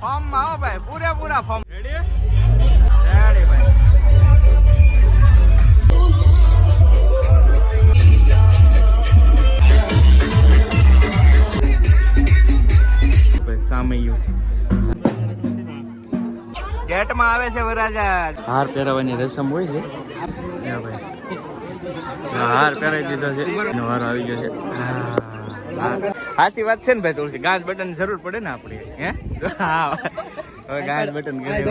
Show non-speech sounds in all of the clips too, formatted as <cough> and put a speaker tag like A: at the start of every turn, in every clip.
A: ફોર્મમાં આવો ભાઈ પૂરેપૂરા ફોર્મ. રેડી રેડી ભાઈ. સામે ગેટમાં આવે છે વરાજા હાર પહેરાવવાની રસમ હોય છે. હાર પહેરાવી દીધો છે. વારો આવી ગયો છે. હા. સાચી વાત છે ને ભાઈ તુલસી. ગાજ બટન જરૂર પડે ને આપણી. હે? હા. હવે ગાજ બટન કરી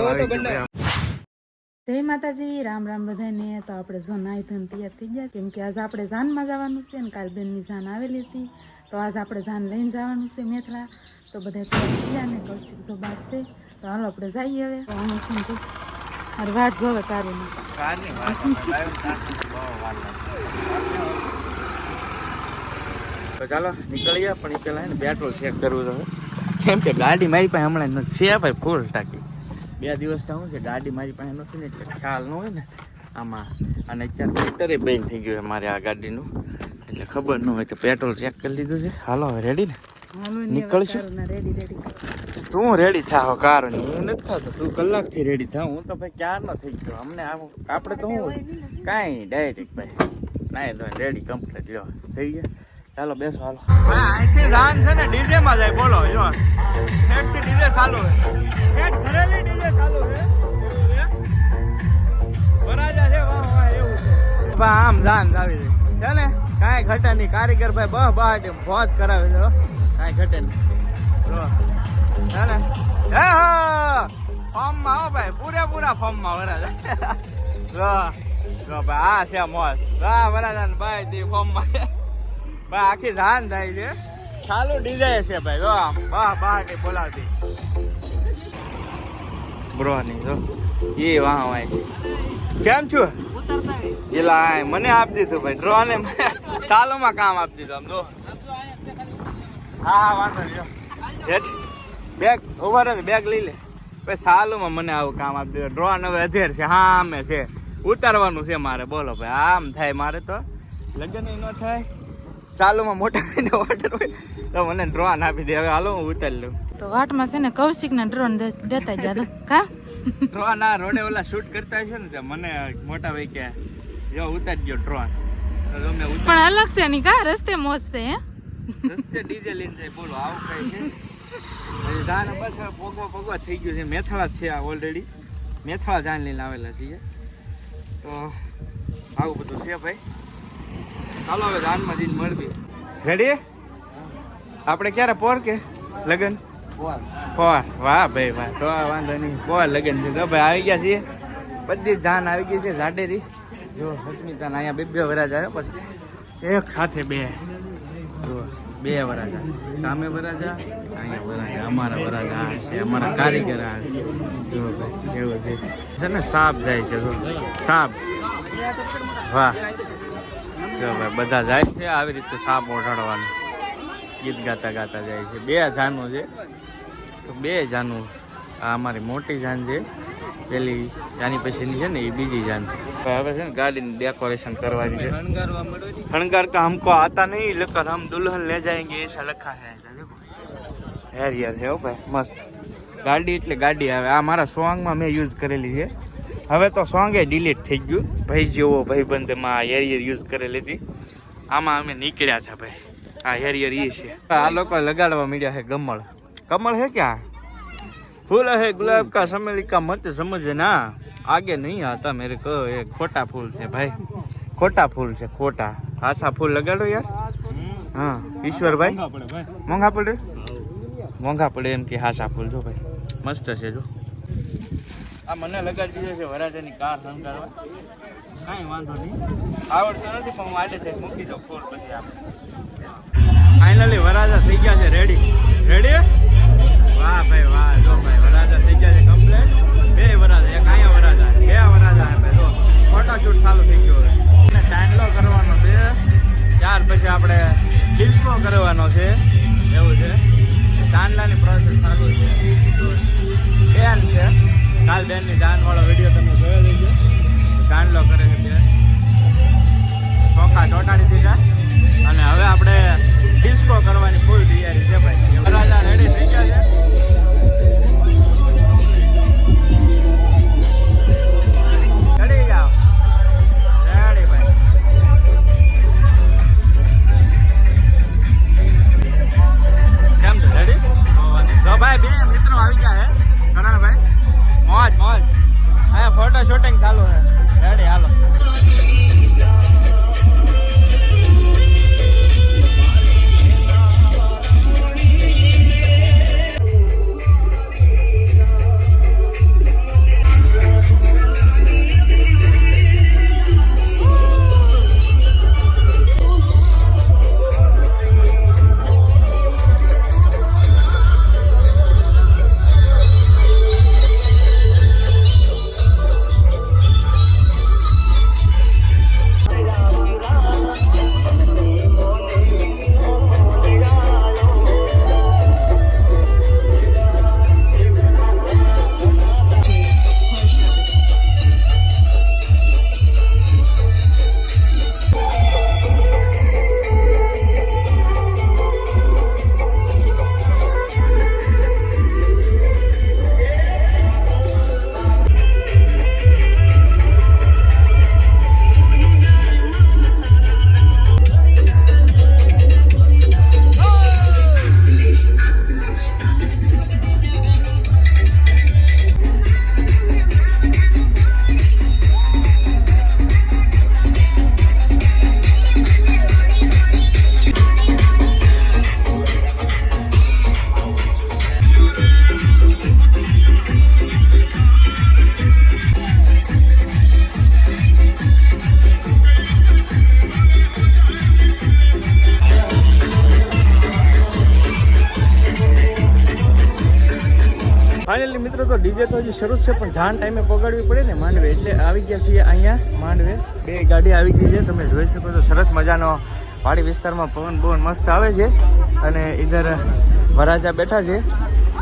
B: જય માતાજી રામ રામ બધાને. તો આપણે જો નાઈ ધન તૈયાર થઈ ગયા કેમ કે આજ આપણે જાનમાં જવાનું છે ને કાલ બેનની જાન આવેલી હતી. તો આજ આપણે જાન લઈને જવાનું છે મેથલા તો બધા તૈયાર થઈ ગયા ને કૌશિક તો બહાર છે. તો હાલો આપણે જઈએ હવે. અમે શું મારી વાટ જોવે કારીની
A: કારની વાત આપણે કારની બહુ વાર લાગે. તો ચાલો નીકળીએ પણ એ એને પેટ્રોલ ચેક કરવું તો કેમ કે ગાડી મારી પાસે હમણાં નથી છે ભાઈ ફૂલ ટાંકી. બે દિવસ તો શું છે ગાડી મારી પાસે નથી ને એટલે ખ્યાલ ન હોય ને આમાં. અને અત્યારે મીટરે બંધ થઈ ગયું મારે આ ગાડીનું. એટલે ખબર ન હોય કે પેટ્રોલ ચેક કરી લીધું છે. હાલો હવે રેડી ને? નીકળશું? તું રેડી થાવ કાર હું નથી થતો તું કલાકથી રેડી થાવ હું તો ભાઈ ક્યારનો થઈ ગયો? અમને આપણે તો શું કાંઈ ડાયરેક્ટ ભાઈ. તો રેડી કમ્પ્લીટ લ્યો. થઈ ગયા? ચાલો બેસો, હાલો. અહીંથી રાન છે ને, ડીજે માં જાય, બોલો, જો. નેટથી ડીજે ચાલુ છે. નેટ ઘરેલી ડીજે ચાલુ છે. છે, વાહ એવું બા, આમ જાન આવી છે ને, કાંઈ ઘટે નહીં. કારીગર ભાઈ બહ બહાટી મોજ કરાવે છે, હો. કાંઈ ઘટે નહીં. છે ને? હે હો! ફોર્મમાં આવો ભાઈ, પૂરેપૂરા ફોર્મમાં વરાજા. <laughs> જો ભાઈ, આ છે મોજ. વાહ વરાજા ભાઈ, દી ફોર્મમાં. ભાઈ આખી જાન થાય છે ચાલુ ડિઝાઇન છે ભાઈ જો આમ. વાહ બહાટી બોલાવતી. બ્રોની જો. એ વાહ વાય છે. કેમ છું? એલા મને આપી દીધું ભાઈ. ડ્રોને સાલોમાં કામ આપી દીધું આમ જો. હા હા વાંધો નહીં જો. હેઠ. બેગ ઊભા રહે બેગ લઈ લે. ભાઈ સાલોમાં મને આવું કામ આપી દીધું. ડ્રોન હવે અધેર છે હા અમે છે. ઉતારવાનું છે મારે. બોલો ભાઈ આમ થાય મારે તો. લગ્ન ન થાય. સાલોમાં મોટા ભાઈને ઓર્ડર હોય તો મને ડ્રોન આપી દે. હવે હાલો હું ઉતારી લઉં.
B: તો વાટમાં છે ને કૌશિકના ડ્રોન દેતા જાદો કા?
A: ડ્રોન આ રોડે ઓલા શૂટ કરતા છે ને મને મોટા ભાઈ કે જો ઉતારી ગયો ડ્રોન જો
B: પણ અલગ છે ની કા? રસ્તે મોજ છે હે?
A: રસ્તે ડીજે લઈને જાય બોલો આવું કઈ છે? જાન બસ ભોગવા ભોગવા થઈ ગયું છે. મેથાળા છે આ ઓલરેડી મેથાળા જાન લઈને આવેલા છીએ. તો આવું બધું છે ભાઈ. ચાલો હવે જાનમાં જઈને મળવી રેડી આપણે ક્યારે પોર કે? લગન? પોર. વાહ ભાઈ વાહ. તો વાંધો નહીં. પોર લગન છે. તો ભાઈ આવી ગયા છીએ. બધી જાન આવી ગઈ છે ઝાડેથી જો હસ્મિતા અહીંયા બે બે વરાજ આવ્યો. પછી એક સાથે બે. જો બે વરાજા સામે વરાજા અહીંયા વરાજા અમારા વરાજા આ છે. અમારા કારીગર આ છે. જો ભાઈ એવું છે. છે ને સાપ જાય છે. જો. સાપ. વાહ. ભાઈ બધા જાય છે આવી રીતે સાપ ઓઢાડવાનું. ગીત ગાતા ગાતા જાય છે. બે જાનું છે. તો બે જાનું. આ અમારી મોટી જાન છે. પેલી જાની પછીની છે ને એ બીજી જાન છે. હવે છે ને ગાડીની ડેકોરેશન કરવાની છે. હણગાર કા હમકો આતા નહીં. લકર હમ દુલ્હન લે જાયંગે એસા લખા હે. હેરિયર છે હો ભાઈ. મસ્ત. ગાડી એટલે ગાડી આવે. આ મારા સોંગમાં મેં યુઝ કરેલી છે. હવે તો સોંગે ડિલીટ થઈ ગયું. ભાઈ જેવો આ હેરિયર યુઝ કરેલી હતી. આમાં અમે નીકળ્યા છે ભાઈ. આ હેરિયર એ છે. આ લોકો લગાડવા મળ્યા છે ગમળ કમળ હે ક્યાં? ફૂલ હે ગુલાબ કા ચમેલી કા મત સમજ ના. આગે નહીં હતા મેરે કહો એ ખોટા ફૂલ છે ભાઈ. ખોટા ફૂલ છે, ખોટા. આશા ફૂલ લગાડો યાર. હા, ઈશ્વરભાઈ. મોંઘા પડે? મોંઘા પડે એમ કે હાસા ફૂલ જો ભાઈ. મસ્ત છે જો. આ મને લગાડી દીધો છે વરાજાની કાર સંગારવા કાંઈ વાંધો નહીં. આવડતો નથી, પણ હું આડે થઈ મૂકી દઉં ફોન પછી આપણે. ફાઇનલી વરાજા થઈ ગયા છે રેડી રેડી વાહ ભાઈ, વાહ, જો ભાઈ, વરાજા થઈ ગયા છે કમ્પ્લેટ બે વરાજા, એક અહીંયા વરાજા, બે વરાજા ભાઈ, જો. ફોટોશૂટ ચાલુ થઈ ગયો હવે ચાંદલો કરવાનો છે. ત્યાર પછી આપણે ડિસ્કો કરવાનો છે. એવું છે. ચાંદલાની પ્રોસેસ ચાલુ છે. બેન છે. કાલ બેનની જાન વાળો વીડિયો તમે જોયો લેજો ચાંદલો કરે છે બેન ચોખા ચોટાડી દીધા. અને હવે આપણે ડિસ્કો કરવાની ફૂલ તૈયારી છે ભાઈ. વરાજા રેડી થઈ ગયા છે? ડીજે તો હજી શરૂ છે, પણ જાન ટાઈમે પગાડવી પડે ને માંડવે. એટલે આવી ગયા છીએ અહીંયા માંડવે. બે ગાડી આવી ગઈ છે, તમે જોઈ શકો છો, સરસ મજાનો પહાડી વિસ્તારમાં પવન પવન મસ્ત આવે છે. અને ઈધર વરાજા બેઠા છે.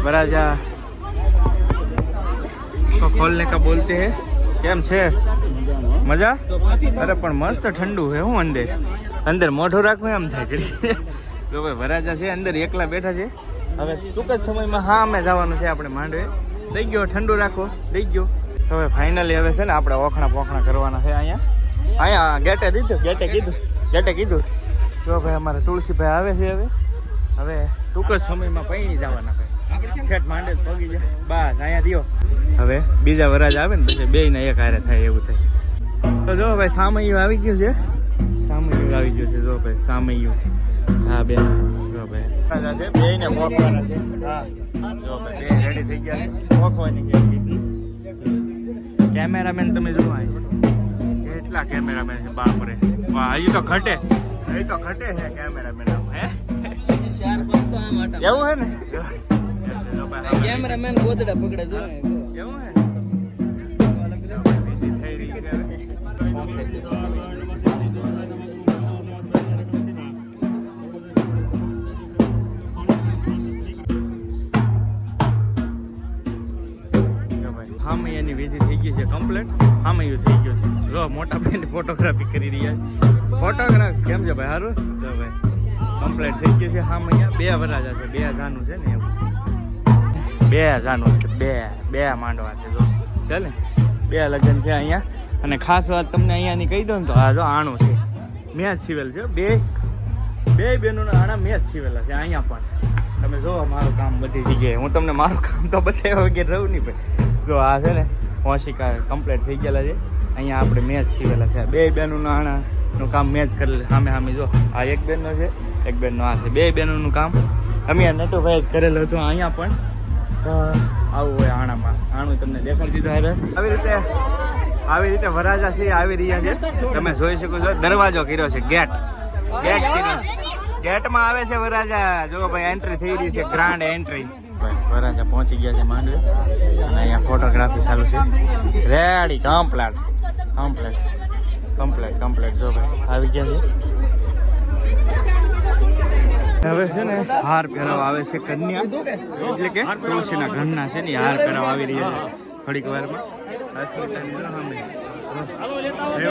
A: વરાજા ખોલને કા બોલતે હે. કેમ છે? મજા? અરે પણ મસ્ત ઠંડુ હે હું અંદર. અંદર મોઢો રાખવું એમ થાય ઘડી. તો ભાઈ વરાજા છે, અંદર એકલા બેઠા છે. હવે ટૂંક જ સમયમાં હા અમે જવાનું છે આપણે માંડવે. દઈ ગયો, ઠંડુ રાખો દઈ ગયો. હવે ફાઇનલી હવે છે ને આપણે ઓખણા પોખણા કરવાના છે અહીંયા. અહીંયા ગેટે દીધું, ગેટે કીધું ગેટે કીધું. જો ભાઈ અમારા તુલસીભાઈ આવે છે હવે. હવે ટૂંક જ સમયમાં પૈણી જવાના ભાઈ. ઠેઠ માંડે પગી જાય બસ, અહીંયા દિયો હવે બીજા વરાજ આવે ને પછી બે એક હારે થાય એવું થાય. તો જો ભાઈ સામૈયું આવી ગયું છે. સામયું આવી ગયું છે, જો ભાઈ સામયું. હા બે જો ભાઈ. છે બે ને મોખવાના છે. હા. જો બે રેડી થઈ ગયા છે. મોખવાની કેમ કેમેરામેન તમે જુઓ અહીં. કેટલા કેમેરામેન છે બાપરે. વાહ અહીં તો ઘટે અહીં તો ઘટે છે કેમેરામેન હે? એવું હે ને?
C: કેમેરામેન ગોદડા પકડે જો.
A: એવું હે જો મોટા ભાઈ ફોટોગ્રાફી કરી રહ્યા ફોટોગ્રાફ કેમ છે ભાઈ સારું જો ભાઈ કમ્પ્લીટ થઈ ગયું છે. હા અહીંયા બે વરાજા છે. બે જાનું છે ને એવું છે. બે જાનું છે. બે બે માંડવા છે, જો. ને? બે લગ્ન છે અહીંયા. અને ખાસ વાત તમને અહીંયાની કહી દઉં ને તો આ જો આણું છે. મેં સિવેલ છે બે બે બેનોના આણા મેં સીવેલા છે અહીંયા પણ. તમે જો મારું કામ બધી જગ્યાએ. હું તમને મારું કામ તો બતાવ્યા વગેરે રહું નહીં ભાઈ. જો આ છે ને હોશિકા કમ્પ્લીટ થઈ ગયેલા છે. અહીંયા આપણે મેચ સીવેલા છે. બે બેનોના આણાનું કામ મેચ કરેલ સામે સામે જો, આ એક બેનનો છે, એક બેનનો આ છે. બે બેનોનું કામ અમે આ નટુભાઈ જ કરેલું હતું અહીંયા પણ. આવું હોય આણામાં. આણું તમને દેખાડી દીધું હવે. આવી રીતે આવી રીતે વરાજા છે, આવી રહ્યા છે. તમે જોઈ શકો છો, દરવાજો કર્યો છે ગેટ ગેટ ગેટમાં આવે છે વરાજા. જો ભાઈ એન્ટ્રી થઈ રહી છે ગ્રાન્ડ એન્ટ્રી વરાજા પહોંચી ગયા છે માંડવી. અને અહીંયા ફોટોગ્રાફી ચાલુ છે. Ready complete complete complete complete જો ભાઈ, આવી ગયા છે. હવે છે ને, હાર પહેરાવ આવે છે કન્યા. એટલે કે તુલસીના ઘરના છે ને હાર પહેરાવ આવી રહ્યા છે. થોડીક વારમાં. જો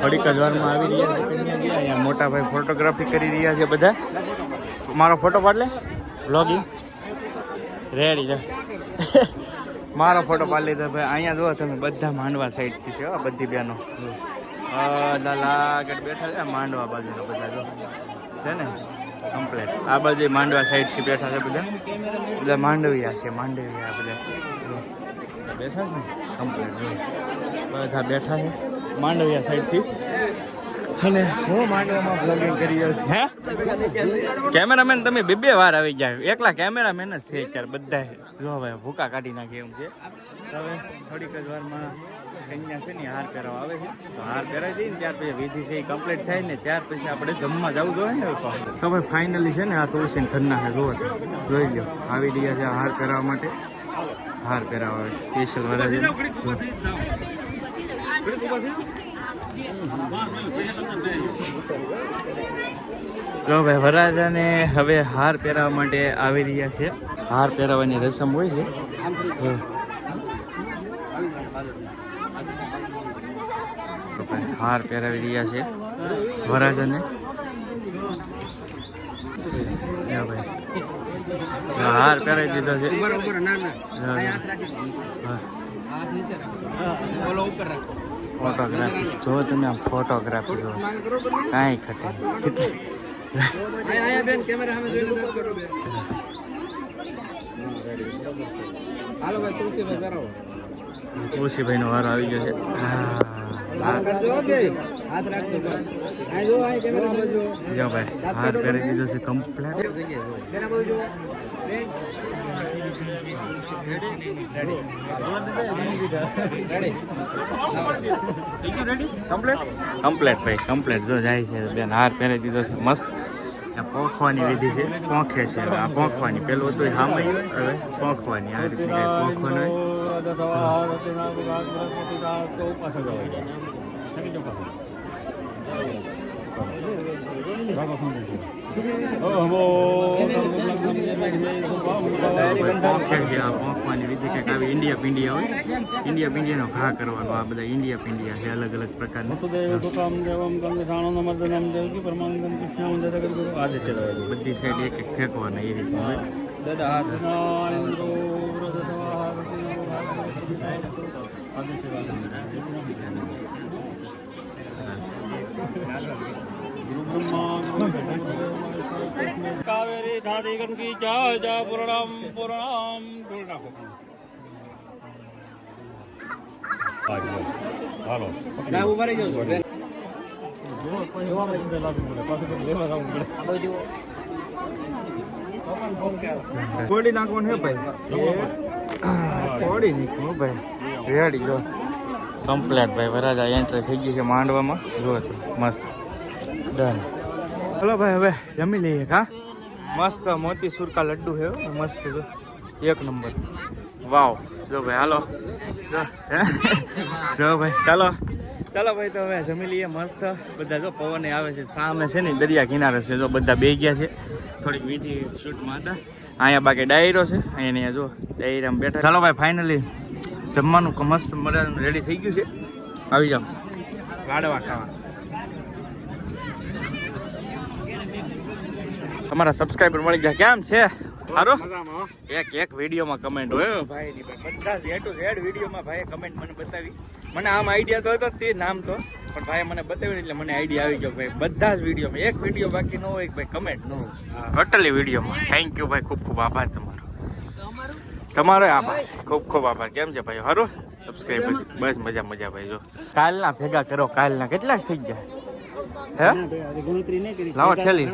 A: થોડીક જ વારમાં આવી રહ્યા છે અહીંયા મોટા ભાઈ ફોટોગ્રાફી કરી રહ્યા છે બધા. મારો ફોટો પાડ લે. બ્લોગિંગ રેડી છે મારો ફોટો પાડી લીધો ભાઈ. અહીંયા જુઓ તમે, બધા માંડવા સાઈડથી છે બધી બધા લાગડ બેઠા છે માંડવા બાજુના બધા જો. છે ને? કમ્પ્લેટ આ બાજુ માંડવા સાઈડથી બેઠા છે બધા. બધા માંડવિયા છે, માંડવિયા બધા. બેઠા છે ને? કમ્પ્લેટ બધા બેઠા છે, માંડવિયા સાઈડથી અને હું માંડવામાં બ્લોગિંગ કરી રહ્યો છું. હે? કેમેરામેન તમે બે બે વાર આવી ગયા. એકલા કેમેરામેન જ છે અત્યારે બધા જો હવે ભૂકા કાઢી નાખે એમ છે. હવે થોડીક જ વારમાં કન્યા છે ને હાર પહેરવા આવે છે. તો હાર પહેરાય છે ને ત્યાર પછી વિધિ છે એ કમ્પ્લીટ થાય ને ત્યાર પછી આપણે જમવા જવું જોઈએ ને તો ભાઈ ફાઇનલી છે ને આ તુલસી ઠંડા છે જુઓ. જોઈ લો આવી રહ્યા છે હાર પહેરવા માટે. હાર પહેરાવા સ્પેશિયલ વરાજી જો ભાઈ વરરાજાને હવે હાર પહેરાવવા માટે આવી રહ્યા છે. હાર પહેરાવવાની રસમ હોય છે. તો તો ભાઈ હાર પહેરાવી રહ્યા છે ઉપર ઉપર ના ભાઈ હાથ હાર પહેરાવી દીધો છે. હા. ફોટોગ્રાફી જો તમે આમ ફોટોગ્રાફી જો કાંઈ ખટે નહીં. કેટલી તુલસીભાઈ નો વારો આવી ગયો છે હા. જો ભાઈ હાર કરી દીધો છે કમ્પ્લેટ કમ્પ્લેટ ભાઈ કમ્પ્લેટ જો જાય છે બેન હાર પહેરી દીધો છે મસ્ત પોંખવાની વિધિ છે પોંખે છે આ પોંખવાની પેલું હતું હામય હવે પોંખવાની આ રીતે પોંખવાનું આ પોંખવાની કંઈક આવી ઇન્ડિયા પિંડિયા હોય ઇન્ડિયા પિંડિયાનો ઘા કરવાનો આ બધા ઇન્ડિયા પિંડિયા છે અલગ અલગ પ્રકારના બધી સાઈડ એક ફેંકવાના એ રીતે હોય
C: કાવેરી ધાતી ગંગી જા જા પૂર્ણમ પૂર્ણમ. હાલો.
A: કોડી નાખવાનું હે ભાઈ? કોડી નીકળો ભાઈ? રેડી જો. કમ્પ્લેટ ભાઈ. વરાજા એન્ટ્રી થઈ ગઈ છે માંડવામાં. જો મસ્ત. ડન ચલો ભાઈ, હવે જમી લઈએ હા મસ્ત મોતી સુરકા લડ્ડુ છે મસ્ત જો. એક નંબર. વાવ. જો ભાઈ, હાલો. જો ભાઈ, ચાલો. ચાલો ભાઈ, તો હવે જમી લઈએ મસ્ત. બધા જો પવન આવે છે, સામે છે ને દરિયા કિનારે છે, જો બધા બે ગયા છે. થોડીક વિધિ શૂટમાં હતા. અહીંયા બાકી ડાયરો છે, અહીંયા જો ડાયરામાં બેઠા ચાલો ભાઈ ફાઇનલી જમવાનું મસ્ત મજાનું રેડી થઈ ગયું છે. આવી જાઓ. લાડવા ખાવા. તમારા સબસ્ક્રાઇબર મળી ગયા. કેમ છે? સારો એક એક વિડીયોમાં કમેન્ટ હોય ભાઈ ની ભાઈ બધા જ એ ટુ ઝેડ વિડીયોમાં ભાઈએ કમેન્ટ મને બતાવી. મને આમ આઈડિયા તો હતો જ તે નામ તો. પણ ભાઈ મને બતાવ્યું એટલે મને આઈડિયા આવી ગયો ભાઈ બધા જ વિડીયોમાં એક વીડિયો બાકી ન હોય કે ભાઈ કમેન્ટ ન હોય. ટોટલી વિડીયોમાં. થેન્ક યુ ભાઈ. ખૂબ ખૂબ આભાર તમારો. તમારો આભાર. ખૂબ ખૂબ આભાર. કેમ છે ભાઈ? સારું સબસ્ક્રાઈબર બસ મજા મજા ભાઈ જો. કાલના ભેગા કરો. કાલના કેટલાક થઈ ગયા? હે? લાવો ઠેલી.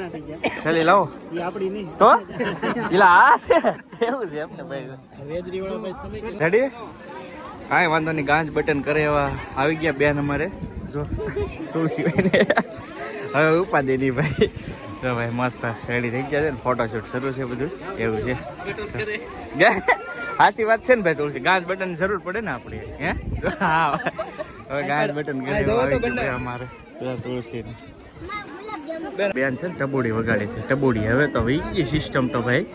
A: ઠેલી લાવો.
C: એ આપડી નહીં.
A: તો? <laughs> એલા આ છે? એવું છે એમને ભાઈ.
C: વેદરી વાળા ભાઈ તમે
A: રેડી? કાંઈ વાંધો નહીં. ગાંજ બટન કરે એવા. આવી ગયા બેન અમારે. જો તુલસી હવે ઉપાધિ નહીં ભાઈ. જો ભાઈ મસ્ત. રેડી થઈ ગયા છે ને. ફોટોશૂટ શરૂ છે બધું. એવું છે. સાચી વાત છે ને ભાઈ તુલસી. ગાંજ બટન જરૂર પડે ને આપણી હે? હા. હવે ગાંજ બટન કરે અમારે. તુલસીને. બેન છે ને ટબોડી વગાડે છે. ટબોડી હવે તો એ સિસ્ટમ તો ભાઈ.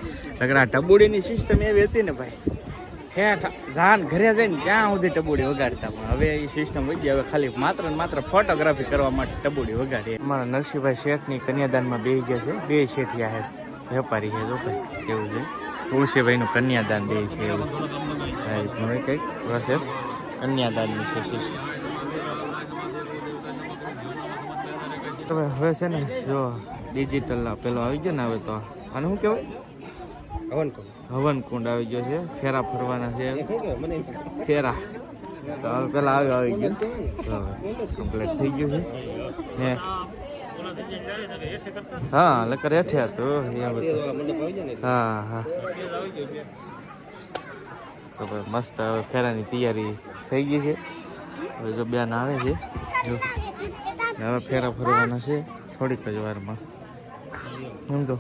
A: લગડ આ ટબોડીની સિસ્ટમ એવી હતી ને ભાઈ. ઠેઠ જાન ઘરે જઈને ક્યાં સુધી ટબોડી વગાડતા પણ હવે એ સિસ્ટમ વધી હવે ખાલી માત્ર ને માત્ર ફોટોગ્રાફી કરવા માટે ટબોડી વગાડી અમારા નરસિંહભાઈ શેઠની કન્યાદાનમાં બે ગયા છે. બે શેઠિયા છે. વેપારી છે જો ભાઈ. એવું છે? તુલસીભાઈનું કન્યાદાન બે છે. એવું છે કંઈક પ્રોસેસ કન્યાદાનની છે સિસ્ટમ હવે હવે છે ને, જો ડિજિટલ પેલો આવી ગયો ને હવે તો. આને શું કહેવાય?
C: હવન
A: હવન કુંડ આવી ગયો છે, ફેરા ફરવાના છે. ફેરા. તો હવે પેલા આવ્યો, આવી ગયો. કમ્પ્લીટ થઈ ગયું છે. હે. હા લકર હેઠે હતો, હા હા તો ભાઈ મસ્ત હવે ફેરાની તૈયારી થઈ ગઈ છે. હવે જો બેન આવે છે, જો. હવે ફેરા ફરવાના છે થોડીક જ વારમાં. સમજો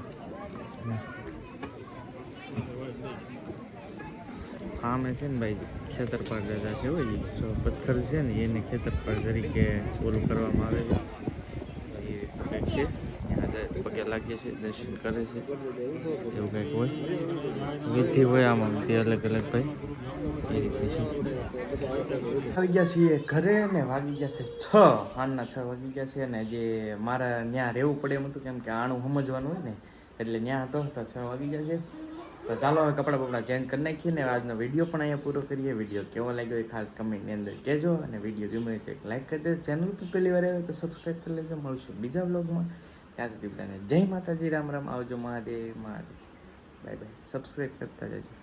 A: આમે છે ને ભાઈ ખેતરપાળ દાદા છે હોય. તો પથ્થર છે ને એને ખેતરપાળ તરીકે ઓલું કરવામાં આવે છે. એ છે. પગે લાગે છે, દર્શન કરે છે. એવું કંઈક હોય. વિધિ હોય આમાં, તે અલગ અલગ ભાઈ. એ રીતે છે. આવી ગયા છીએ ઘરે ને વાગી ગયા છે છ. સાંજના છ વાગી ગયા છે ને જે મારા ત્યાં રહેવું પડે એમ હતું કેમ કે આણું સમજવાનું હોય ને, એટલે ત્યાં હતો, તો છ વાગી ગયા છે. તો ચાલો હવે કપડાં બપડા ચેન્જ કરી નાખીએ ને આજનો વીડિયો પણ અહીંયા પૂરો કરીએ. વીડિયો કેવો લાગ્યો એ ખાસ કમેન્ટની અંદર કહેજો અને વીડિયો ગમે તો લાઈક કરી દેજો. ચેનલ પર પહેલી વાર આવે તો સબસ્ક્રાઈબ કરી લેજો. મળશું બીજા બ્લોગમાં ત્યાં સુધી બધાને જય માતાજી. રામ રામ. આવજો Mahadev Mahadev. Bye bye subscribe કરતા જજો.